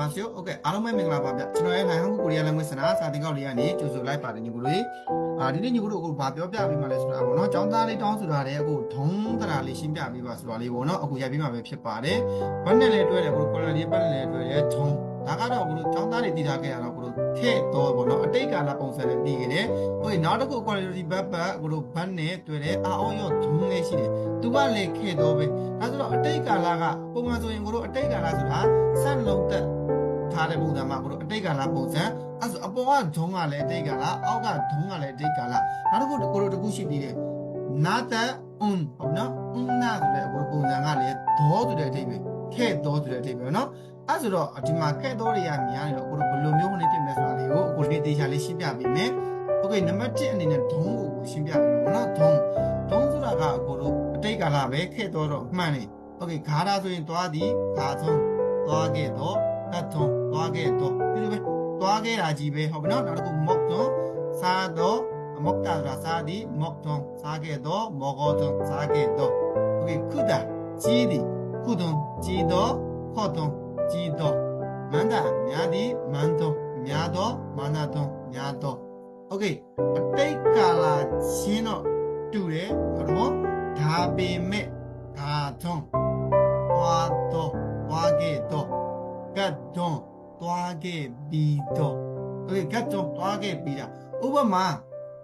မာစီယိုโอเคအားလုံးပဲမင်္ဂလာပါဗျကျွန်တော်ရဲ့နိုင်ဟောင်းကိုရီးယားလက်မွေးစနာစာသင်ကောက်လေးကနေကြိုဆိုလိုက်ပါတယ်ညီကိုလေးအာဒီနေ့ညီကိုတို့အခုဗာပြောပြပေးမှလဲဆိုတာပေါ့နော်ចောင်းသားလေးတောင်းဆိုတာတဲ့အခုဒုံတရာလေးရှင်းပြပေးပါဆိုတာလေးပေါ့နော်အခုရိုက်ပေးမှပဲဖြစ်ပါတယ်ဘတ်နဲ့လည်းတွဲတယ်ကိုကွန်လလေးဘတ်နဲ့လည်းတွဲတယ်ဒုံဒါကတော့ကိုတို့ចောင်းသားလေးတည်ထားခဲ့ရတော့ကိုတို့ခဲ့တော့ပေါ့နော်အတိတ်ကာလပုံစံနဲ့တည်ခဲ့တယ်โอเคနောက်တစ်ခု quality ဘတ်ဘတ်ကိုတို့ဘတ်နဲ့တွဲတယ်အာအောရောဒုံလေးရှိတယ် သူကလည်းခဲ့တော့ပဲဒါဆိုတော့အတိတ်ကာလကပုံမှန်ဆိုရင်ကိုတို့အတိတ်ကာလဆိုတာဆက်လုံးသက် ထားတဲ့ပုံစံမှာကိုတို့အတိတ်ကာလပုံစံအဲ့ဆိုအပေါ်ကဒုံးကလည်းအတိတ်ကာလအောက်ကဒုံးကလည်းအတိတ်ကာလနောက်တစ်ခုကိုတို့တစ်ခုရှိသေးတယ်နာတအွန်ဟုတ်နော်အွန်နာဆိုတဲ့ကိုပုံစံကလည်းဒေါဆိုတဲ့အတိတ်ပဲခဲ့ဒေါဆိုတဲ့အတိတ်ပဲနော်အဲ့ဆိုတော့ဒီမှာခဲ့ဒေါတွေကများနေတော့ကိုတို့ဘယ်လိုမျိုးဝင်ဖြစ်မလဲဆိုတာလေးကိုကိုဒီတေချာလေးရှင်းပြပေးမယ်โอเคနံပါတ်1အနေနဲ့ဒုံးကိုရှင်းပြပေးမယ်နော်ဒုံးဒုံးဆိုတာကကိုတို့အ တိတ်ကာလပဲခဲ့ဒေါတော့မှန်တယ်โอเคဂါရာဆိုရင်သွားသည်ဂါသုံးသွားခဲ့တော့အထုံးသွားခဲ့တော့ဒီလိုပဲသွားခဲ့တာကြီးပဲဟုတ်ပြီနော်နောက်တစ်ခုမော့တော့စားတော့မော့တာဆိုတာစားသည်မော့တော့စားခဲ့တော့မောကောတော့စားခဲ့တော့โอเคခုတာကြီးသည်ခုတော့ကြီးတော့ခေါတော့ကြီးတော့မန္တာများသည်မန်တော့များတော့မာနာတော့များတော့โอเคအတိတ်ကာလချင်းတော့တူတယ်ဟုတ်တော့ ဒါပေမဲ့ဒါတော့သွားတော့သွားခဲ့တော့ ကတ်တွန်းသွားခဲ့ပြီးတော့โอเคကတ်တွန်းသွားခဲ့ပြီးတာဥပမာ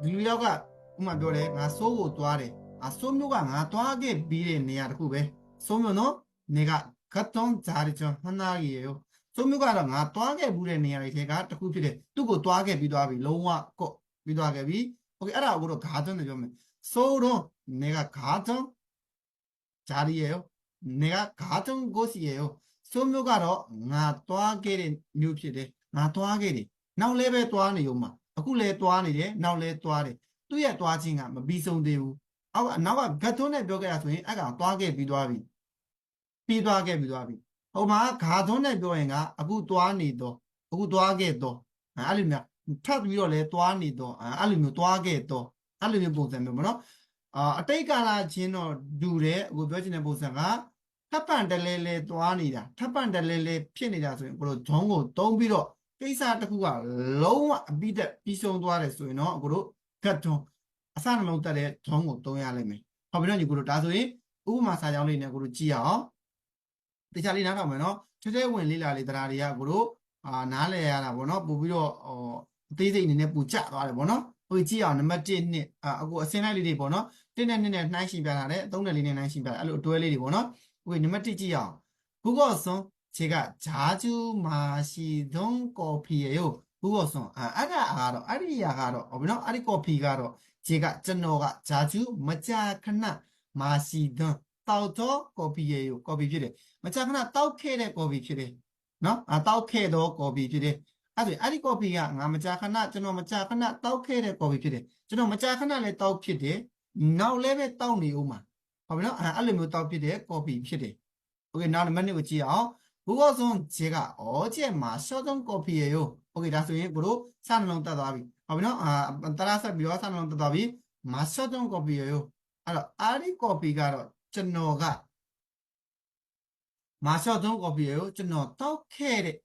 ဒီလူယောက်ကဥပမာပြောတယ်ငါစိုးကိုသွားတယ်အစိုးမျိုးကငါသွားခဲ့ပြီးတဲ့နေရာတစ်ခုပဲစိုးမျိုးနော်နေကကတ်တွန်းဂျာရီချွန်ဟနာရီရောစိုးမျိုးကတော့ငါသွားခဲ့ဘူးတဲ့နေရာတွေထဲကတစ်ခုဖြစ်တယ်သူ့ကိုသွားခဲ့ပြီးသွားပြီလုံးဝကော့ပြီးသွားခဲ့ပြီโอเคအဲ့ဒါကိုတော့ဂါတွန်းတယ်ပြောမယ် စိုးတော့နေကဂါတွန်းဂျာရီရောနေကဂါတွန်းကိုစီရောစိုးမျိုးကတော့ငါသွားခဲ့တဲ့မျိုးဖြစ်တယ်ငါသွားခဲ့တယ်နောက်လည်းပဲသွားနေုံမှာအခုလည်းသွားနေတယ်နောက်လည်းသွားတယ်သူ့ရဲ့သွားခြင်းကမပြီးဆုံးသေးဘူးအောက်နောက်ကဂတ်သွန်းနဲ့ပြောခဲ့တာဆိုရင်အဲ့ကောင်သွားခဲ့ပြီးသွားပြီပြီးသွားခဲ့ပြီးသွားပြီဟိုမှာဂါသွန်းနဲ့ပြောရင်ကအခုသွားနေတော့အခုသွားခဲ့တော့အဲ့လိုမျိုးထပ်ပြီးတော့လဲသွားနေတော့အဲ့လိုမျိုးသွားခဲ့တော့ အဲ့လိုမျိုးပုံစံမျိုးမနော်အာအတိတ်ကာလချင်းတော့ဒူတယ်အခုပြောချင်တဲ့ပုံစံကထပ်ပန်တလဲလဲသွားနေတာထပ်ပန်တလဲလဲဖြစ်နေတာဆိုရင်ကိုတို့ဂျုံကိုတုံးပြီးတော့ကိစ္စတစ်ခုကလုံးဝအပိတက်ပြီးဆုံးသွားတယ်ဆိုရင်တော့ကိုတို့ဂတ်ဂျုံအစနှလုံးတက်တဲ့ဂျုံကိုတုံးရလိမ့်မယ်။ဟုတ်ပြီနော်ညီကိုတို့ဒါဆိုရင်ဥပမာစာကြောင်းလေးနဲ့ကိုတို့ကြည့်အောင်။တခြားလေးနားထောင်မယ်နော်။ချွတ်ချဲဝင်လေးလာလေးတရားတွေကကိုတို့အာနားလဲရတာပေါ့နော်ပို့ပြီးတော့ဟိုအသေးစိတ်အနေနဲ့ပူကျသွားတယ်ပေါ့နော်။ ဟိုကြည့်အောင်နံပါတ်1နှစ်အာအခုအစင်းလိုက်လေးတွေပေါ့နော်။1နဲ့2နဲ့နှိုင်းရှင်ပြထားတယ်3နဲ့4နဲ့နှိုင်းရှင်ပြတာအဲ့လိုအတွဲလေးတွေပေါ့နော်။ 오케이, 너무 띠지요. 국어송 제가 자주 마시던 커피예요. 국어송. 아, 알아, 알아. 아리야, 알아. 어머나, 아리 커피가 알아. 제가 전어가 자주 마자크나 마시던 따오터 커피예요. 커피 필요. 마자크나 따오케의 커피 필요. 너? 아, အဲ့ဆိုရင်အဲ့ဒီ coffee ကငါမကြာခဏကျွန်တော်မကြာခဏတောက်ခဲ့တဲ့ coffee ဖြစ်တယ်ကျွန်တော်မကြာခဏလည်းတောက်ဖြစ်တယ်နောက်လည်းပဲတောက်နေဦးမှာဟုတ်ပြီနော်အဲ့လိုမျိုးတောက်ဖြစ်တဲ့ coffee ဖြစ်တယ် okay နောက်နံပါတ်2ကိုကြည့်အောင်ဘုရားဆုံးခြေကအော်ခြေမှာ short term coffee ရေရောโอเคဒါဆိုရင်ကိုတို့စနှလုံးတက်သွားပြီဟုတ်ပြီနော်အာတလားဆက်ပြီးတော့စနှလုံးတက်သွားပြီမတ်ဆော့တုံကော်ပီရောအဲ့တော့အာရီကော်ပီကတော့ကျွန်တော်ကမတ်ဆော့တုံကော်ပီရောကျွန်တော်တောက်ခဲ့တဲ့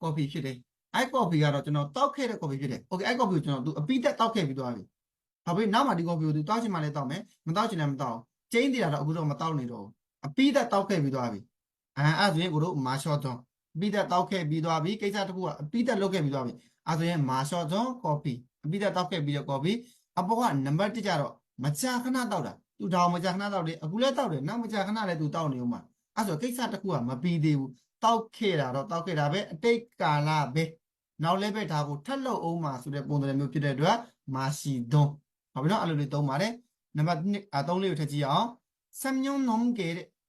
ကော်ပီဖြစ်တယ် အိုက်ကော်ဖီကတော့ကျွန်တော်တောက်ခဲ့တဲ့ကော်ဖီဖြစ်တယ်။ Okay အိုက်ကော်ဖီကိုကျွန်တော်သူအပိသက်တောက်ခဲ့ပြီးသွားပြီ။ဘာဖြစ်နောက်မှဒီကော်ဖီကိုသူတောက်ချင်မှလည်းတောက်မယ်။မတောက်ချင်လည်းမတောက်။ကျိန်းတည်တာတော့အခုတော့မတောက်နေတော့ဘူး။အပိသက်တောက်ခဲ့ပြီးသွားပြီ။အဲအဲ့ဆိုရင်ကိုတို့မာရှော့သွန်အပိသက်တောက်ခဲ့ပြီးသွားပြီ။ကိစ္စတစ်ခုကအပိသက်လုပ်ခဲ့ပြီးသွားပြီ။အဲဆိုရင်မာရှော့သွန်ကော်ဖီအပိသက်တောက်ခဲ့ပြီးတော့ကော်ဖီအပေါ်ကနံပါတ်1ကြတော့မကြာခဏတောက်တာ။သူဒါအောင်မကြာခဏတောက်တယ်။အခုလည်းတောက်တယ်။နောက်မကြာခဏလည်းသူတောက်နေဦးမှာ။အဲဆိုကိစ္စတစ်ခုကမပြီးသေးဘူး။တောက်ခဲ့တာတော့တောက်ခဲ့တာပဲအတိတ်ကာလပဲ။ နောက်လည်းပဲဒါကိုထပ်လုပ်အောင်မှာဆိုတဲ့ပုံစံမျိုးဖြစ်တဲ့အတွက်မာရှိသွန်းဟုတ်ပြီနော်အဲ့လိုလေးသုံးပါတယ်နံပါတ်2အသုံးလေးကိုထည့်ကြည့်အောင်စံညုံနုံကဲ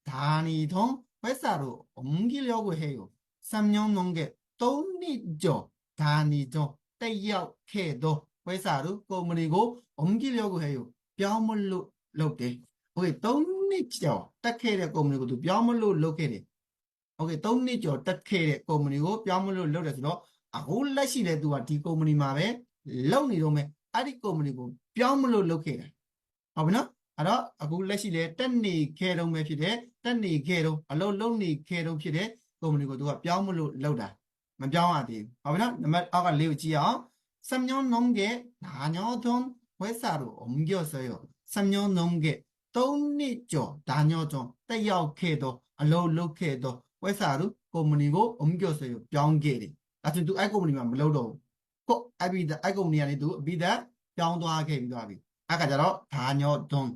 ဒါနီသွန်းဝက်စာတို့အမကြီးလျောက်ကိုဟဲ့ကိုစံညုံနုံကဲ၃နှစ်ကျော်ဒါနီသွန်းတက်ရောက်ခဲ့သောဝက်စာတို့ကုမ္ပဏီကိုအမကြီးလျောက်ကိုဟဲ့ကိုပြောင်းမလို့လုပ်တယ်โอเค3နှစ်ကျော်တက်ခဲ့တဲ့ကုမ္ပဏီကိုသူပြောင်းမလို့လုပ်ခဲ့တယ်โอเค3နှစ်ကျော်တက်ခဲ့တဲ့ကုမ္ပဏီကိုပြောင်းမလို့လုပ်တယ်ဆိုတော့ အခုလက်ရှိလဲသူကဒီကုမ္ပဏီမှာပဲလုပ်နေတော့မယ်အဲ့ဒီကုမ္ပဏီကိုပြောင်းမလို့လုပ်ခဲ့တာဟုတ်ပြီနော်အဲ့တော့အခုလက်ရှိလဲတက်နေခဲ့တော့မယ်ဖြစ်တယ်တက်နေခဲ့တော့အလုပ်လုပ်နေခဲ့တော့ဖြစ်တယ်ကုမ္ပဏီကိုသူကပြောင်းမလို့လုပ်တာမပြောင်းရသေးဘူးဟုတ်ပြီနော်နံပါတ်အောက်ကလေးကိုကြည့်အောင်စံညောင်းနုံးကနာညောသွန်ဝဲစာတို့အုံကျော်ဆယောစံညောင်းနုံးကသုံးနှစ်ကျော်ဒါညောသွန်တက်ရောက်ခဲ့တော့အလုပ်လုပ်ခဲ့တော့ဝဲစာတို့ကုမ္ပဏီကိုအုံကျော်ဆယောပြောင်းခဲ့တယ် ဒါဆို तू အဲ့ကုမ္ပဏီမှာမလုပ်တော့ဘူးကိုအဲ့ပြီးအဲ့ကုမ္ပဏီကနေ तू အပြီးသက်ပြောင်းသွားခဲ့ပြီးသွားပြီအဲ့ခါကျတော့다녀던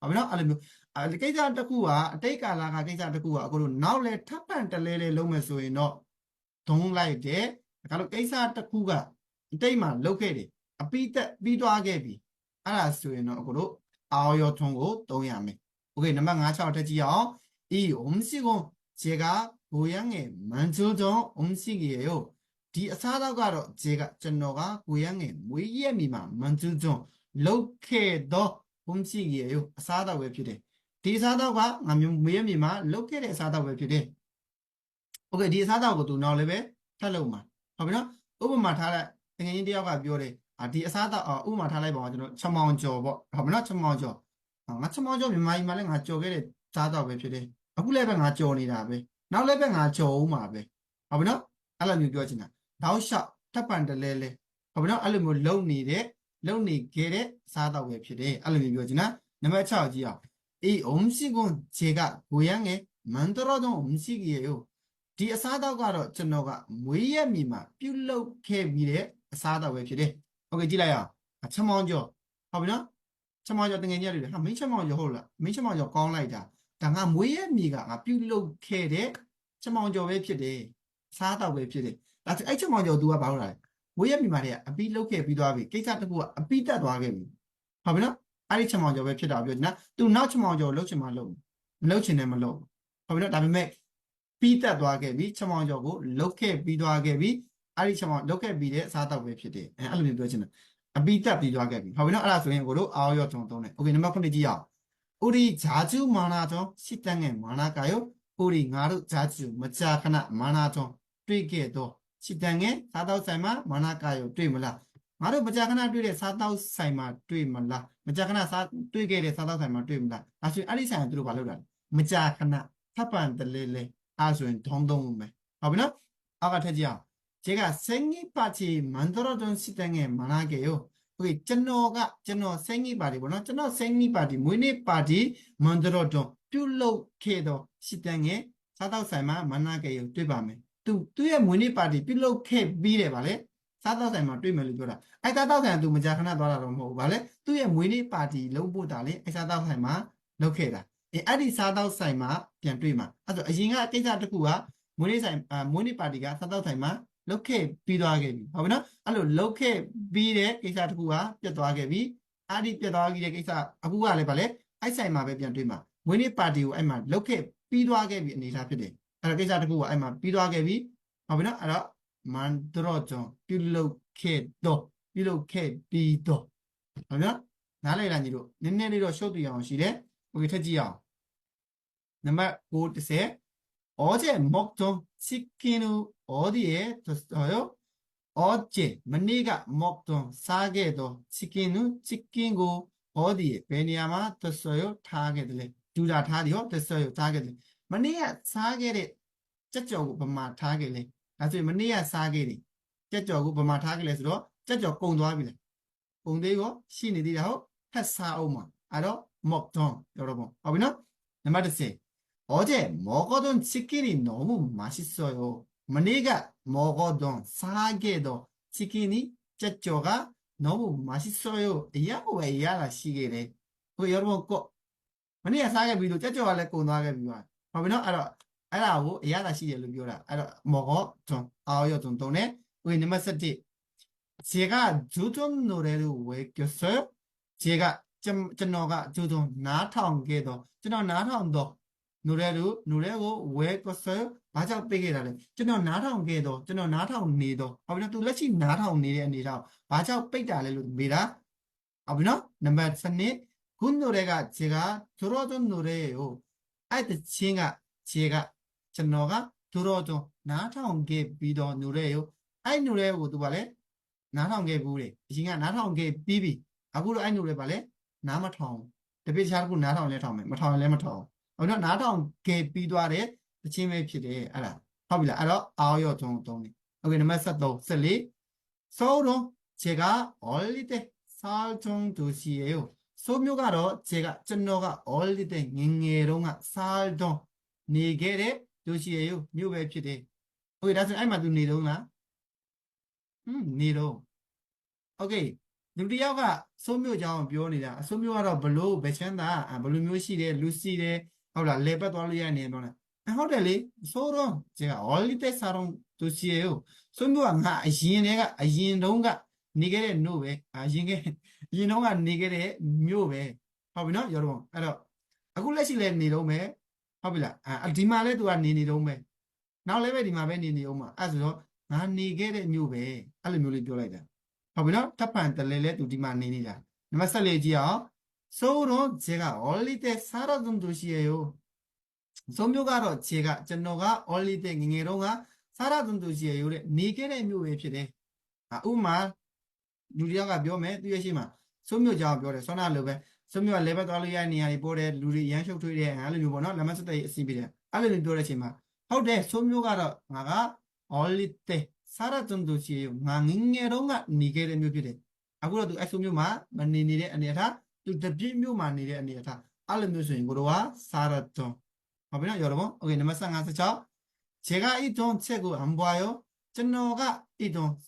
ဟုတ်ပြီနော်အဲ့လိုမျိုးအဲ့ကိစ္စတစ်ခုကအတိတ်ကာလကကိစ္စတစ်ခုကအခုလို့နောက်လဲထပ်ပန်တလဲလဲလုံးမယ်ဆိုရင်တော့ဒုံးလိုက်တယ်ဒါကတော့ကိစ္စတစ်ခုကအတိတ်မှာလုပ်ခဲ့တယ်အပိသက်ပြီးသွားခဲ့ပြီအဲ့ဒါဆိုရင်တော့အခုလို့အာရောထုံးကိုသုံးရမယ်โอเคနံပါတ်5 6တက်ကြည့်အောင်이 음식은 제가 고향에 만들던 음식이에요. ဒီအစားအသောက်ကတော့ဂျေကကျွန်တော်ကကိုရငယ်မွေးရက်မီမှာမန်ကျွန်းကျွန်းလောက်ခဲ့တော့ဘုံရှိရေအစားအသောက်ပဲဖြစ်တယ်ဒီအစားအသောက်ကငါမျိုးမွေးရက်မီမှာလောက်ခဲ့တဲ့အစားအသောက်ပဲဖြစ်တယ်โอเคဒီအစားအသောက်ကိုသူနောက်လည်းပဲထပ်လုပ်မှာဟုတ်ပြီနော်ဥပမာထားလိုက်တကယ်ချင်းတယောက်ကပြောတယ်အာဒီအစားအသောက်ဥပမာထားလိုက်ပါဦးကျွန်တော်ချမောင်ကျော်ပေါ့ဟုတ်ပြီနော်ချမောင်ကျော်ငါချမောင်ကျော်မြန်မာပြည်မှာလည်းငါကျော်ခဲ့တဲ့စားတော့ပဲဖြစ်တယ်အခုလည်းပဲငါကြော်နေတာပဲနောက်လည်းပဲငါကြော်ဦးမှာပဲဟုတ်ပြီနော်အဲ့လိုမျိုးပြောချင်တာ တောက်လျှောက်ထပ်ပန်တလဲလဲဟုတ်ပြီနော်အဲ့လိုမျိုးလုံနေတဲ့လုံနေခဲ့တဲ့စားတော့ပဲဖြစ်တယ်အဲ့လိုမျိုးပြောချင်တာနံပါတ်6ကြည့်အောင်이 음식은 제가 고향에 만들어둔 음식이에요. ဒီအစားအသောက်ကတော့ကျွန်တော်ကမွေးရက်မီမှာပြုတ်လုခဲ့ပြီးတဲ့အစားအသောက်ပဲဖြစ်တယ်။ Okay ကြည့်လိုက်အောင်အချက်မောင်းကျော်ဟုတ်ပြီနော်ချက်မောင်းကျော်တငယ်ကြီးတွေဟာမင်းချက်မောင်းကျော်ဟုတ်လားမင်းချက်မောင်းကျော်ကောင်းလိုက်တာဒါငါမွေးရက်မီကငါပြုတ်လုခဲ့တဲ့ချက်မောင်းကျော်ပဲဖြစ်တယ်။အစားအသောက်ပဲဖြစ်တယ်။ ဒါအဲ့ချက်မောင်ကျော် तू ကဘာလုပ်တာလဲဝေးရမြန်မာတွေကအပိလောက်ခဲ့ပြီးသွားပြီကိစ္စတစ်ခုကအပိတက်သွားခဲ့ပြီဟုတ်ပြီနော်အဲ့ဒီချက်မောင်ကျော်ပဲဖြစ်တာပြောနော် तू နောက်ချက်မောင်ကျော်လှုပ်ချင်မှလှုပ်မလှုပ်ချင်လည်းမလှုပ်ဟုတ်ပြီနော်ဒါပေမဲ့ပြီးတက်သွားခဲ့ပြီချက်မောင်ကျော်ကိုလှုပ်ခဲ့ပြီးသွားခဲ့ပြီအဲ့ဒီချက်မောင်လှုပ်ခဲ့ပြီးတဲ့အစားတောက်ပဲဖြစ်တယ်အဲ့လိုမျိုးပြောချင်တာအပိတက်ပြီးသွားခဲ့ပြီဟုတ်ပြီနော်အဲ့ဒါဆိုရင်ကိုတို့အာရောတုံတုံနဲ့โอเคနံပါတ်9ကြည့်ရအောင်ဥရိဂျာကျူမာနာတောစိတန်ငယ်မာနာကာယောဥရိငါတို့ဂျာကျူမကြာခဏမာနာတောတွေ့ခဲ့တော့ 식당에 사다우사이마 만나가요 တွေ့မလားငါတို့မကြာခဏတွေ့တဲ့စားတောက်ဆိုင်မှာတွေ့မလားမကြာခဏစားတွေ့ခဲ့တဲ့စားတောက်ဆိုင်မှာတွေ့မလားဒါဆိုရင်အဲ့ဒီဆိုင်ကသူတို့ဘာလုပ်တာလဲမကြာခဏထပ်ပန်တလေလေအဲ့ဆိုရင်ထုံးသုံးမယ်ဟုတ်ပြီနော်အောက်ကထည့်ကြည့်အောင်제가 생일 파티 만들어준 식당에 만나게요 오케이 ကျွန်တော်ကကျွန်တော် 생일 파티 ပေါ့နော်ကျွန်တော် 생일 파티 မွေးနေ့ပါတီ 만들어준 ပြုလုပ်ခဲ့တော့ 식당에 စားတောက်ဆိုင်မှာ 만나게요 တွေ့ပါမယ် သူသူ့ရဲ့မွေးနေ့ပါတီပြုလုပ်ခဲ့ပြီးတယ်ဗာလေစားတောက်ဆိုင်မှာတွေ့မယ်လို့ပြောတာအဲ့စားတောက်ဆိုင်ကသူမကြာခဏသွားတာတော့မဟုတ်ဘူးဗာလေသူ့ရဲ့မွေးနေ့ပါတီလုပ်ဖို့တာလေအဲ့စားတောက်ဆိုင်မှာလုပ်ခဲ့တာအဲအဲ့ဒီစားတောက်ဆိုင်မှာပြန်တွေ့မှာအဲ့ဆိုအရင်ကကိစ္စတစ်ခုကမွေးနေ့ဆိုင်အာမွေးနေ့ပါတီကစားတောက်ဆိုင်မှာလုတ်ခဲ့ပြီးသွားခဲ့ပြီဟုတ်ပြီနော်အဲ့လိုလုတ်ခဲ့ပြီးတဲ့ကိစ္စတစ်ခုကပြတ်သွားခဲ့ပြီအဲ့ဒီပြတ်သွားခဲ့တဲ့ကိစ္စအခုကလည်းဗာလေအဲ့ဆိုင်မှာပဲပြန်တွေ့မှာမွေးနေ့ပါတီကိုအဲ့မှာလုတ်ခဲ့ပြီးသွားခဲ့ပြီအနေထားဖြစ်တယ် အဲ့တော့ကိစ္စတစ်ခုကအဲ့မှာပြီးသွားခဲ့ပြီဟုတ်ပြီနော်အဲ့တော့မန်ဒရောဂျွန်ပြုလုပ်ခဲ့တော့ပြုလုပ်ခဲ့ပြီးတော့ဟုတ်ပြီနော်နားလည်လားညီတို့နည်းနည်းလေးတော့ရှုပ်ပြအောင်ရှိတယ်โอเคထပ်ကြည့်အောင်နံပါတ်9 10 어제 먹던 치킨을 어디에 뒀어요? 어제 머니가 먹던 싸게도 치킨을 치킨고 어디에 베니아마 뒀어요? 타게들래 두자 타디요 뒀어요 타게들 머니가 싸게를 쩌쩌고 버마 타게래 나중에 머니가 싸게리 쩌쩌고 버마 타게래 서로 쩌쩌 공도하비래 공대고 신이디라고 햇사오마 알아 먹던 여러분 어비나 넘버 10 어제 먹어둔 치킨이 너무 맛있어요. 머니가 먹어둔 싸게도 치킨이 쩌쩌가 너무 맛있어요. 이야고 왜 이야라 시계래. 그 여러분 꼭 머니가 싸게 비도 쩌쩌가 래 공도하 게 비와. 봐보나 알아. 알아고 이야라 시계를 비워라. 알아 먹어 좀 아요 좀 돈에 우리 넘버 7 제가 주전 노래를 왜 꼈어요? 제가 좀 저너가 주전 나타온 게도 저너 나타온도 노래로 노래고 왜 껐어요? 맞아 빼게라래. 저는 나타온 게도 저는 나타온 니도. 아버지 또 let이 나타온 니의 아니라 맞아 빼다래 로 미라. 아버지 넘버 3님 그 노래가 제가 들어준 노래예요. 아이들 제가 제가 저너가 들어준 나타온 게 비도 노래예요. 아이 노래고 또 말해. 나타온 게 뭐래? 지가 나타온 게 비비. 아구로 아이 노래 말해. 나마 타온. တပိတ်ရှားတစ်ခုနားထောင်လဲထောင်မယ်မထောင်ရင်လည်းမထောင်ဟုတ်နော်နားထောင်ကဲပြီးသွားတဲ့တချင်းပဲဖြစ်တယ်အဲ့ဒါဟုတ်ပြီလားအဲ့တော့အောက်ရောသုံးသုံးနေ 오케이 넘버 73 14 서울은 제가 어릴 때 살던 도시예요. ဆိုမျိုးကတော့ခြေကကျွန်တော်က all တဲ့ငငယ်တုန်းကစားတော့နေခဲ့တဲ့ဒိုရှိရယုမြို့ပဲဖြစ်တယ်။ Okay ဒါဆိုအဲ့မှာ तू နေတုန်းလား။ဟွန်းနေတော့ Okay လူတစ်ယောက်ကဆိုမျိုးကြောင်းပြောနေတာအဆိုမျိုးကတော့ဘလို့ဘယ်ချမ်းသာဘလို့မျိုးရှိတယ်လူစီတယ်ဟုတ်လားလေပတ်သွားလို့ရနေတော့လား။အဟုတ်တယ်လေဆိုတော့ခြေက all တဲ့စားတော့ဒိုရှိရယုဆိုမျိုးကငါအရင်တည်းကအရင်တုန်းကနေခဲ့တဲ့ no ပဲအရင်က အရင်တုန်းကနေခဲ့တဲ့မြို့ပဲဟုတ်ပြီနော်ရောတော့အဲ့တော့အခုလက်ရှိလဲနေတော့မယ်ဟုတ်ပြီလားအာဒီမှာလဲသူကနေနေတော့မယ်နောက်လည်းပဲဒီမှာပဲနေနေအောင်မှာအဲ့ဆိုတော့ငါနေခဲ့တဲ့မြို့ပဲအဲ့လိုမျိုးလေးပြောလိုက်တာဟုတ်ပြီနော်တပ်ပံတလဲလဲသူဒီမှာနေနေတာနံပါတ်14ကြည့်အောင်ဆိုတော့제가 어릴 때 살았던 도시예요 ဆိုမျိုးကတော့ခြေကကျွန်တော်က early တဲ့ငယ်ငယ်တုန်းကစားရသွန်သူရှိရတဲ့နေခဲ့တဲ့မျိုးပဲဖြစ်တယ်။ဥပမာ လူတယောက်ကပြောမယ်သူရဲ့ရှိမှာဆိုမျိုးကြောင်ပြောတယ်ဆောနာလိုပဲဆိုမျိုးက level သွားလို့ရတဲ့နေရာတွေပို့တဲ့လူတွေရမ်းရှုပ်ထွေးတဲ့အဲ့လိုမျိုးပေါ့နော်လက်မစတဲ့အစီပြီးတယ်အဲ့လိုမျိုးပြောတဲ့အချိန်မှာဟုတ်တယ်ဆိုမျိုးကတော့ငါက early တဲ့စားရသွန်သူရှိရငါငယ်ငယ်တုန်းကနေခဲ့တဲ့မျိုးဖြစ်တယ်။အခုတော့သူအဲ့ဆိုမျိုးမှာမနေနေတဲ့အနေအထားသူတပြည့်မျိုးမှာနေတဲ့အနေအထားအဲ့လိုမျိုးဆိုရင်ကိုတော့ကစားရသွန် 봐봐요, 여러분. 오케이, 넘버 36. 제가 이돈 책을 안 봐요. 저너가 이돈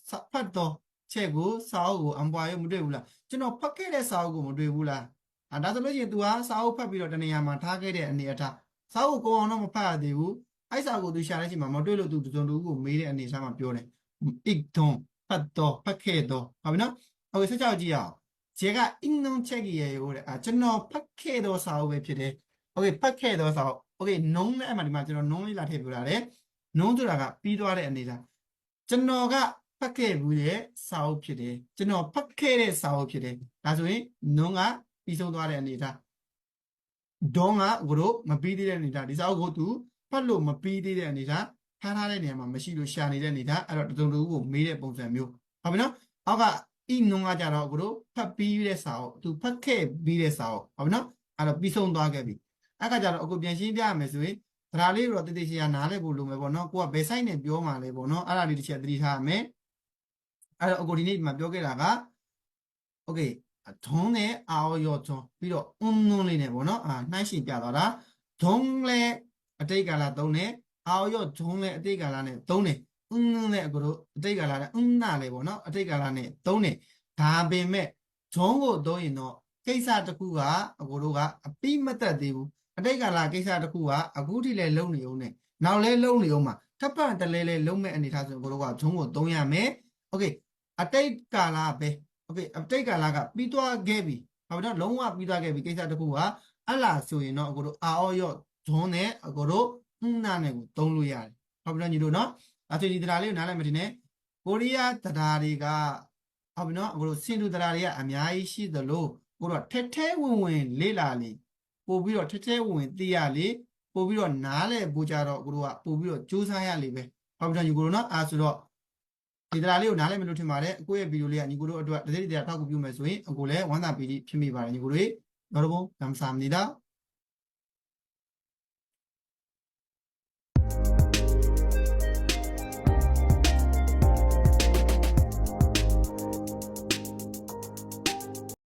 ချက်ကိုစာအုပ်ကိုအံပွားရုပ်မတွေ့ဘူးလားကျွန်တော်ဖတ်ခဲ့တဲ့စာအုပ်ကိုမတွေ့ဘူးလားအာဒါဆိုလို့ရှိရင် तू ဟာစာအုပ်ဖတ်ပြီးတော့တနေရာမှာထားခဲ့တဲ့အနေအထားစာအုပ်ကိုအောင်တော့မဖတ်ရသေးဘူးအဲ့စာကို तू ရှာတဲ့အချိန်မှာမတွေ့လို့ तू တုံတူကိုမေးတဲ့အနေအထားမှာပြောတယ် igton ဖတ်တော့ဖတ်ခဲ့တော့ဟုတ်ပြီနော်ဟုတ်ကဲ့ဆက်ကြောက်ကြည့်အောင်ခြေက ignon check ရေဟိုတဲ့အာကျွန်တော်ဖတ်ခဲ့တော့စာအုပ်ပဲဖြစ်တယ်ဟုတ်ကဲ့ဖတ်ခဲ့တော့စာအုပ်โอเคနုံးနဲ့အဲ့မှာဒီမှာကျွန်တော်နုံးလေးလာထည့်ပြလာတယ်နုံးဆိုတာကပြီးသွားတဲ့အနေလားကျွန်တော်က ဖတ်ခဲ့ဘူးရဲ့စာအုပ်ဖြစ်တယ်ကျွန်တော်ဖတ်ခဲ့တဲ့စာအုပ်ဖြစ်တယ်ဒါဆိုရင်နုံးကပြီးဆုံးသွားတဲ့အနေထားဒေါင်းကကိုတို့မပြီးသေးတဲ့အနေထားဒီစာအုပ်ကိုသူဖတ်လို့မပြီးသေးတဲ့အနေထားထားထားတဲ့နေရာမှာမရှိလို့ရှာနေတဲ့အနေထားအဲ့တော့တုံတူကိုမေးတဲ့ပုံစံမျိုးဟုတ်ပြီနော်အောက်ကဤနုံးကကြတော့ကိုတို့ဖတ်ပြီးတဲ့စာအုပ်သူဖတ်ခဲ့ပြီးတဲ့စာအုပ်ဟုတ်ပြီနော်အဲ့တော့ပြီးဆုံးသွားခဲ့ပြီအဲ့ကကြတော့အခုပြန်ရှင်းပြရမယ်ဆိုရင်သရာလေးတော့တတိရှိရနားလဲဖို့လိုမယ်ပေါ့နော်ကိုကဘယ်ဆိုင်နဲ့ပြောမှလဲပေါ့နော်အဲ့ဒါလေးတစ်ချက်သတိထားရမယ် အဲ့တော့အကိုဒီနေ့ဒီမှာပြောခဲ့တာက okay ဒုံးနဲ့အာရောဒုံးပြီးတော့အုံနုံလေးနဲ့ပေါ့နော်အာနှိုင်းရှင်ပြသွားတာဒုံးလဲအတိတ်ကာလသုံးတယ်အာရောဒုံးလဲအတိတ်ကာလနဲ့သုံးတယ်အုံနုံလဲအကိုတို့အတိတ်ကာလနဲ့အုံနာလဲပေါ့နော်အတိတ်ကာလနဲ့သုံးတယ်ဒါပေမဲ့ဒုံးကိုသုံးရင်တော့ကိစ္စတစ်ခုကအကိုတို့ကအပိမသက်သေးဘူးအတိတ်ကာလကိစ္စတစ်ခုကအခုထိလဲလုံနေအောင်နဲ့နောက်လဲလုံနေအောင်မှာထပ်ပံတလဲလဲလုံမဲ့အနေထားဆိုကိုတို့ကဒုံးကိုသုံးရမယ် okay အတိတ်ကာလပဲဟုတ်ပြီအတိတ်ကာလကပြီးသွားခဲ့ပြီဘာဖြစ်တော့လုံးဝပြီးသွားခဲ့ပြီကိစ္စတစ်ခုကအလားဆိုရင်တော့အကိုတို့အာအော့ရော့ဇွန်နဲ့အကိုတို့ဥနာနဲ့ကိုသုံးလို့ရတယ်ဟုတ်ပြီတော့ညီတို့နော်အသွေးဒီတရားလေးကိုနားလည်မတင်နဲ့ကိုရီးယားတရားတွေကဟုတ်ပြီနော်အကိုတို့စင်တူတရားတွေကအများကြီးရှိသလိုကိုတို့ကထဲထဲဝင်ဝင်လေ့လာလေပို့ပြီးတော့ထဲထဲဝင်ဝင်သိရလေပို့ပြီးတော့နားလည်ပို့ကြတော့ကိုတို့ကပို့ပြီးတော့စူးစမ်းရလေပဲဟုတ်ပြီတော့ညီကိုတို့နော်အာဆိုတော့ ဒီတရားလေးကိုနားလဲမလို့ထင်ပါတယ်အကိုရဲ့ဗီဒီယိုလေးကညီကိုတို့အတွက်တစ်စိတ်တည်းထောက်ကူပြုမယ်ဆိုရင်အကိုလည်းဝမ်းသာပီတိဖြစ်မိပါတယ်ညီကိုတို့ရေတော်တော်ဘုံကမ္ဘာမနီတာ